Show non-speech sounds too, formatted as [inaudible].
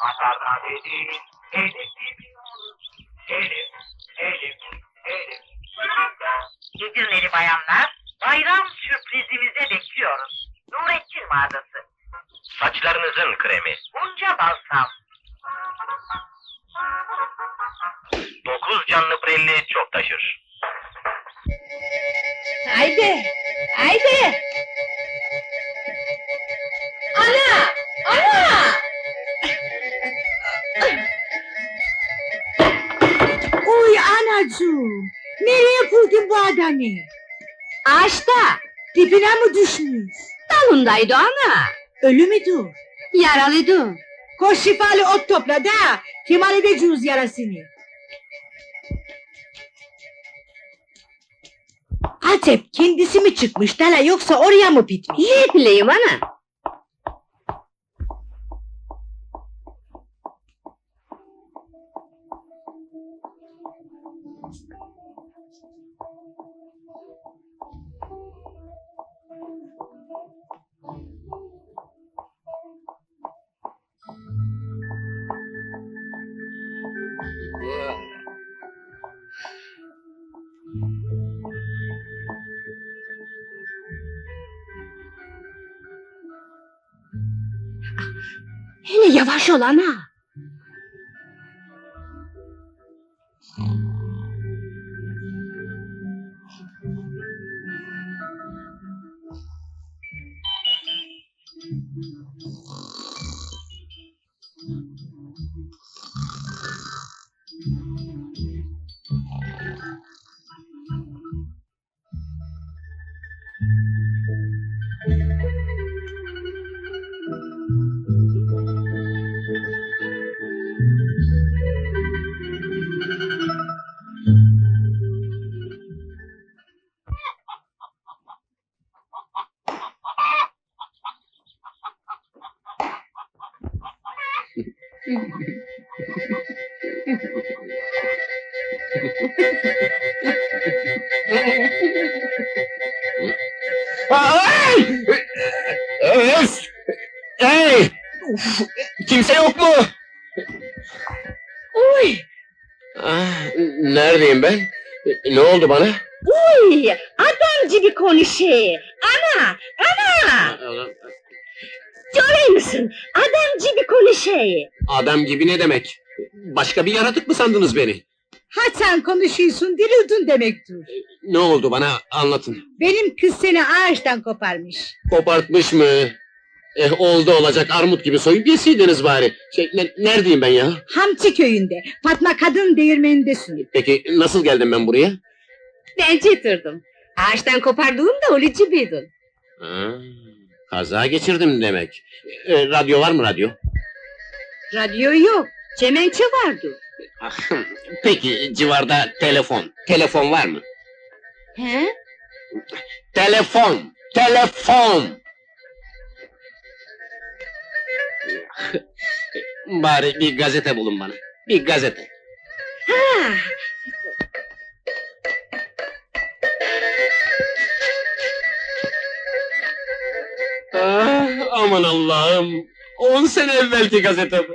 Pazarda bayanlar, bayram sürprizimize bekliyoruz. Nurettin mağazası. Saçlarınızın kremi. Bunca balsam. Dokuz canlı prelli çok taşır. Haydi, haydi. Ana, ana. Oy anacığım. Nereye vurdun bu adamı? Ağaçta, Dibine mi düşmüş? dalındaydı ana. Ölü müdür? Yaralıydı. Koş şifalı ot topla da. Kemal edeceğiz yarasını. Acep kendisi mi çıkmış dala yoksa oraya mı bitmiş? Ne bileyim ana. hele yavaş olana. Ay! Öf! Hey! Uf! Kimse yok mu? Uy, Ah, neredeyim ben? Ne oldu bana? uy, adam gibi konuşuyor. Ana, ana. Görüyor musun? Konuşuyor. Adam gibi ne demek? Başka bir yaratık mı sandınız beni? Ha sen konuşuyorsun diludun demektir. Ne oldu bana anlatın. Benim kız seni ağaçtan koparmış. Kopartmış mı? Eh oldu olacak armut gibi soyup yeseydiniz bari. Şey, ne- neredeyim ben ya? Hamçı köyünde. Fatma kadın değirmenindesin. Peki nasıl geldim ben buraya? Ben getirdim. Ağaçtan kopardığımda öyle gibiydin. Ha, kaza geçirdim demek. Eh, radyo var mı radyo? Radyo yok. Çemençe vardı. [laughs] Peki civarda telefon. Telefon var mı? He? Telefon! Telefon! [laughs] Bari bir gazete bulun bana. Bir gazete. Ha, Ah, aman Allah'ım. On sene evvelki gazete bu.